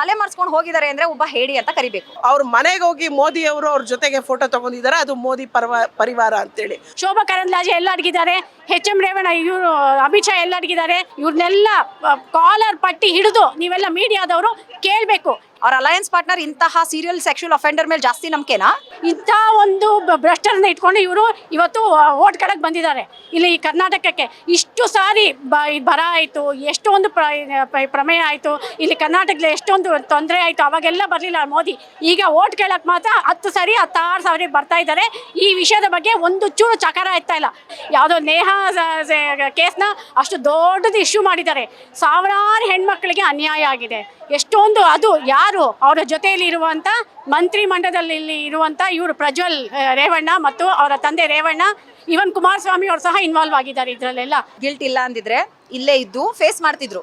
ತಲೆ ಮರ್ಸ್ಕೊಂಡು ಹೋಗಿದ್ದಾರೆ ಅಂದ್ರೆ ಒಬ್ಬ ಹೇಡಿ ಅಂತ ಕರಿಬೇಕು. ಅವ್ರ ಮನೆಗೆ ಹೋಗಿ ಮೋದಿ ಅವರು ಅವ್ರ ಜೊತೆಗೆ ಫೋಟೋ ತಗೊಂಡಿದ್ದಾರೆ ಅದು ಮೋದಿ ಪರ್ವ ಪರಿವಾರ ಅಂತೇಳಿ. ಶೋಭಾ ಕರಂದ್ಲಾಜೆ ಎಲ್ಲ ಅಡಗಿದ್ದಾರೆ ಎಚ್ ಎಂ ರೇವಣ್ಣ ಇವರು ಅಮಿತ್ ಶಾ ಎಲ್ಲ ಅಡಗಿದ್ದಾರೆ ಇವ್ರನ್ನೆಲ್ಲ ಕಾಲರ್ ಪಟ್ಟಿ ಹಿಡಿದು ನೀವೆಲ್ಲ ಮೀಡಿಯಾದವರು ಕೇಳಬೇಕು. ಅವ್ರ ಅಲಯನ್ಸ್ ಪಾರ್ಟ್ನರ್ ಇಂತಹ ಸೀರಿಯಲ್ ಸೆಕ್ಷುವಲ್ ಅಫೆಂಡರ್ ಮೇಲೆ ಜಾಸ್ತಿ ನಂಬಿಕೆನಾ? ಇಂಥ ಒಂದು ಭ್ರಷ್ಟರನ್ನ ಇಟ್ಕೊಂಡು ಇವರು ಇವತ್ತು ಓಟ್ ಕೆಳಗೆ ಬಂದಿದ್ದಾರೆ. ಇಲ್ಲಿ ಕರ್ನಾಟಕಕ್ಕೆ ಇಷ್ಟು ಸಾರಿ ಬ ಬರ ಆಯಿತು, ಎಷ್ಟೊಂದು ಪ್ರ ಪ್ರಮೇಯ ಆಯಿತು, ಇಲ್ಲಿ ಕರ್ನಾಟಕದಲ್ಲಿ ಎಷ್ಟೊಂದು ತೊಂದರೆ ಆಯಿತು, ಅವಾಗೆಲ್ಲ ಬರಲಿಲ್ಲ ಮೋದಿ. ಈಗ ಓಟ್ ಕೇಳಕ್ಕೆ ಮಾತ್ರ ಹತ್ತು ಸಾರಿ, ಹತ್ತಾರು ಸಾವಿರ ಬರ್ತಾ ಇದ್ದಾರೆ. ಈ ವಿಷಯದ ಬಗ್ಗೆ ಒಂದು ಚೂರು ಚಕಾರ ಆಯ್ತಾ ಇಲ್ಲ. ಯಾವುದೋ ನೇಹ ಕೇಸ್ನ ಅಷ್ಟು ದೊಡ್ಡದು ಇಶ್ಯೂ ಮಾಡಿದ್ದಾರೆ. ಸಾವಿರಾರು ಹೆಣ್ಮಕ್ಳಿಗೆ ಅನ್ಯಾಯ ಆಗಿದೆ. ಎಷ್ಟೊಂದು ಅದು ಯಾರು ಅವರ ಜೊತೆಯಲ್ಲಿ ಇರುವಂತ ಮಂತ್ರಿ ಮಂಡಲದಲ್ಲಿ ಇರುವಂಥ ಇವರು ಪ್ರಜ್ವಲ್ ರೇವಣ್ಣ ಮತ್ತು ಅವರ ತಂದೆ ರೇವಣ್ಣ, ಇವನ್ ಕುಮಾರಸ್ವಾಮಿ ಅವರು ಸಹ ಇನ್ವಾಲ್ವ್ ಆಗಿದ್ದಾರೆ ಇದರಲ್ಲೆಲ್ಲ. ಗಿಲ್ಟ್ ಇಲ್ಲ ಅಂದಿದ್ರೆ ಇಲ್ಲೇ ಇದ್ದು ಫೇಸ್ ಮಾಡ್ತಿದ್ರು.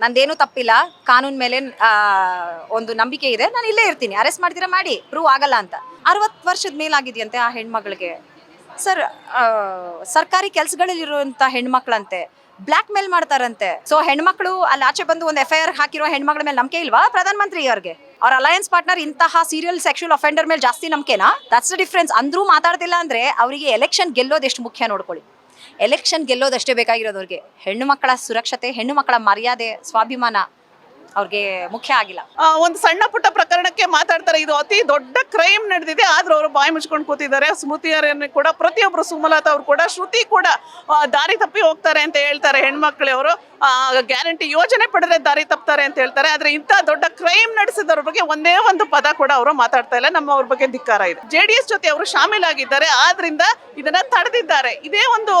ನಂದೇನು ತಪ್ಪಿಲ್ಲ. ಕಾನೂನ್ ಮೇಲೆ ಒಂದು ನಂಬಿಕೆ ಇದೆ. ನಾನು ಇಲ್ಲೇ ಇರ್ತೀನಿ. ಅರೆಸ್ಟ್ ಮಾಡ್ತೀರಾ? ಮಾಡಿ. ಪ್ರೂವ್ ಆಗಲ್ಲ ಅಂತ. ಅರವತ್ತು ವರ್ಷದ ಮೇಲಾಗಿದೆಯಂತೆ ಆ ಹೆಣ್ಮಗಳಿಗೆ. ಸರ್ ಸರ್ಕಾರಿ ಕೆಲಸಗಳಲ್ಲಿರುವಂಥ ಹೆಣ್ಮಕ್ಳಂತೆ ಬ್ಲ್ಯಾಕ್ ಮೇಲ್ ಮಾಡ್ತಾರಂತೆ. ಸೊ ಹೆಣ್ಮಕ್ಳು ಅಲ್ಲಿ ಆಚೆ ಬಂದು ಒಂದು ಎಫ್ ಐ ಆರ್ ಹಾಕಿರೋ ಹೆಣ್ಮಕ್ಳ ಮೇಲೆ ನಂಬಿಕೆ ಇಲ್ವಾ ಪ್ರಧಾನಮಂತ್ರಿ ಅವ್ರಿಗೆ? ಅವ್ರ ಅಲಯನ್ಸ್ ಪಾರ್ಟ್ನರ್ ಇಂತಹ ಸೀರಿಯಲ್ ಸೆಕ್ಷುವಲ್ ಅಫೆಂಡರ್ ಮೇಲೆ ಜಾಸ್ತಿ ನಂಬಿಕೆನಾ? ದಟ್ಸ್ ಡಿಫ್ರೆನ್ಸ್ ಅಂದ್ರೂ ಮಾತಾಡ್ತಿಲ್ಲ ಅಂದ್ರೆ ಅವರಿಗೆ ಎಲೆಕ್ಷನ್ ಗೆಲ್ಲೋದು ಎಷ್ಟು ಮುಖ್ಯ ನೋಡ್ಕೊಳ್ಳಿ. ಎಲೆಕ್ಷನ್ ಗೆಲ್ಲೋದಷ್ಟೇ ಬೇಕಾಗಿರೋದು ಅವ್ರಿಗೆ. ಹೆಣ್ಣು ಮಕ್ಕಳ ಸುರಕ್ಷತೆ ಹೆಣ್ಣು ಮಕ್ಕಳ ಮರ್ಯಾದೆ, ಸ್ವಾಭಿಮಾನ. ಅವ್ರಿಗೆ ಮುಖ್ಯ ಆಗಿಲ್ಲ. ಆ, ಒಂದು ಸಣ್ಣ ಪುಟ್ಟ ಪ್ರಕರಣಕ್ಕೆ ಮಾತಾಡ್ತಾರೆ. ಇದು ಅತಿ ದೊಡ್ಡ ಕ್ರೈಮ್ ನಡೆದಿದೆ. ಆದ್ರೂ ಅವರು ಬಾಯಿ ಮುಚ್ಕೊಂಡು ಕೂತಿದ್ದಾರೆ. ಸ್ಮೃತಿ ಅವರನ್ನು ಕೂಡ ಪ್ರತಿಯೊಬ್ಬರು ಸುಮಲತಾ ಅವರು ಕೂಡ ಶ್ರುತಿ ಕೂಡ ದಾರಿ ತಪ್ಪಿ ಹೋಗ್ತಾರೆ ಅಂತ ಹೇಳ್ತಾರೆ ಹೆಣ್ಮಕ್ಳವರು ಗ್ಯಾರಂಟಿ ಯೋಜನೆ ಪಡೆದ್ರೆ ದಾರಿ ತಪ್ತಾರೆ ಅಂತ ಹೇಳ್ತಾರೆ. ಆದ್ರೆ ಇಂಥ ದೊಡ್ಡ ಕ್ರೈಮ್ ನಡೆಸಿದವ್ರ ಬಗ್ಗೆ ಒಂದೇ ಒಂದು ಪದ ಕೂಡ ಅವರು ಮಾತಾಡ್ತಾ ಇಲ್ಲ. ನಮ್ಮ ಅವ್ರ ಬಗ್ಗೆ ಧಿಕ್ಕಾರ ಇದೆ. ಜೆ ಡಿ ಎಸ್ ಜೊತೆ ಅವರು ಶಾಮೀಲಾಗಿದ್ದಾರೆ. ಆದ್ರಿಂದ ಇದನ್ನ ತಡೆದಿದ್ದಾರೆ. ಇದೇ ಒಂದು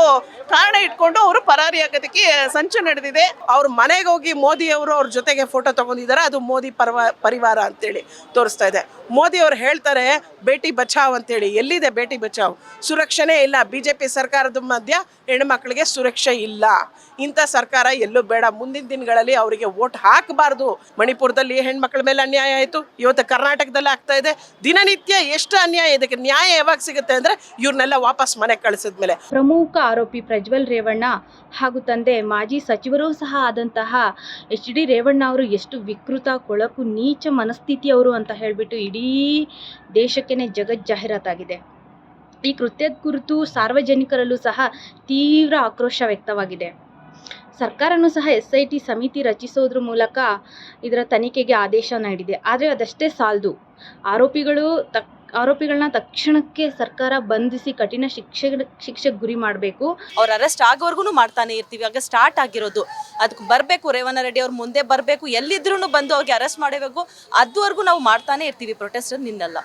ಕಾರಣ ಇಟ್ಕೊಂಡು ಅವರು ಪರಾರಿಯಾಗೋದಕ್ಕೆ ಸಂಚು ನಡೆದಿದೆ. ಅವ್ರ ಮನೆಗೆ ಹೋಗಿ ಮೋದಿ ಅವರು ಅವ್ರ ಜೊತೆಗೆ ಫೋಟೋ ತಗೊಂಡಿದ್ದಾರೆ ಅದು ಮೋದಿ ಪರ್ವ, ಪರಿವಾರ ಅಂತೇಳಿ ತೋರಿಸ್ತಾ ಇದೆ. ಮೋದಿ ಅವರು ಹೇಳ್ತಾರೆ, ಬೇಟಿ ಬಚಾವ್ ಅಂತೇಳಿ. ಎಲ್ಲಿದೆ ಬೇಟಿ ಬಚಾವ್? ಸುರಕ್ಷಣೆ ಇಲ್ಲ. ಬಿಜೆಪಿ ಸರ್ಕಾರದ ಮಧ್ಯ ಹೆಣ್ಮಕ್ಳಿಗೆ ಸುರಕ್ಷೆ ಇಲ್ಲ. ಇಂಥ ಸರ್ಕಾರ ಎಲ್ಲೂ ಬೇಡ. ಮುಂದಿನ ದಿನಗಳಲ್ಲಿ ಅವರಿಗೆ ವೋಟ್ ಹಾಕಬಾರ್ದು. ಮಣಿಪುರದಲ್ಲಿ ಹೆಣ್ಮಕ್ಳ ಮೇಲೆ ಅನ್ಯಾಯ ಆಯಿತು. ಇವತ್ತು ಕರ್ನಾಟಕದಲ್ಲಿ ಆಗ್ತಾ ಇದೆ. ದಿನನಿತ್ಯ ಎಷ್ಟು ಅನ್ಯಾಯ ಇದಕ್ಕೆ ನ್ಯಾಯ ಯಾವಾಗ ಸಿಗುತ್ತೆ ಅಂದರೆ ಇವ್ರನ್ನೆಲ್ಲ ವಾಪಸ್ ಮನೆ ಕಳಿಸಿದ ಮೇಲೆ ಪ್ರಮುಖ ಆರೋಪಿ ಪ್ರಜ್ವಲ್ ರೇವಣ್ಣ ಹಾಗೂ ತಂದೆ ಮಾಜಿ ಸಚಿವರೂ ಸಹ ಆದಂತಹ ಎಚ್ ಡಿ ರೇವಣ್ಣ ಅವರು ಎಷ್ಟು ವಿಕೃತ, ಕೊಳಕು, ನೀಚ ಮನಸ್ಥಿತಿಯವರು ಅಂತ ಹೇಳಿಬಿಟ್ಟು ಇಡೀ ದೇಶಕ್ಕೇ ಜಗತ್ ಜಾಹೀರಾತಾಗಿದೆ. ಈ ಕೃತ್ಯದ ಕುರಿತು ಸಾರ್ವಜನಿಕರಲ್ಲೂ ಸಹ ತೀವ್ರ ಆಕ್ರೋಶ ವ್ಯಕ್ತವಾಗಿದೆ. ಸರ್ಕಾರನೂ ಸಹ ಎಸ್ ಐ ಟಿ ಸಮಿತಿ ರಚಿಸೋದ್ರ ಮೂಲಕ ಇದರ ತನಿಖೆಗೆ ಆದೇಶ ನೀಡಿದೆ. ಆದರೆ ಅದಷ್ಟೇ ಸಾಲದು. ಆರೋಪಿಗಳು ತಕ್ ಆರೋಪಿಗಳನ್ನ ತಕ್ಷಣಕ್ಕೆ ಸರ್ಕಾರ ಬಂಧಿಸಿ ಕಠಿಣ ಶಿಕ್ಷೆ ಶಿಕ್ಷೆಗೆ ಗುರಿ ಮಾಡಬೇಕು. ಅವ್ರ ಅರೆಸ್ಟ್ ಆಗೋವರೆಗೂ ಮಾಡ್ತಾನೆ ಇರ್ತೀವಿ. ಆಗ ಸ್ಟಾರ್ಟ್ ಆಗಿರೋದು. ಅದಕ್ಕೆ ಬರಬೇಕು ರೇವಣ್ಣ ರೆಡ್ಡಿ ಅವ್ರು ಮುಂದೆ ಬರಬೇಕು. ಎಲ್ಲಿದ್ರೂ ಬಂದು ಅವ್ರಿಗೆ ಅರೆಸ್ಟ್ ಮಾಡಬೇಕು ಅದುವರೆಗೂ ನಾವು ಮಾಡ್ತಾನೆ ಇರ್ತೀವಿ. ಪ್ರೊಟೆಸ್ಟ್ ನಿನ್ನಲ್ಲ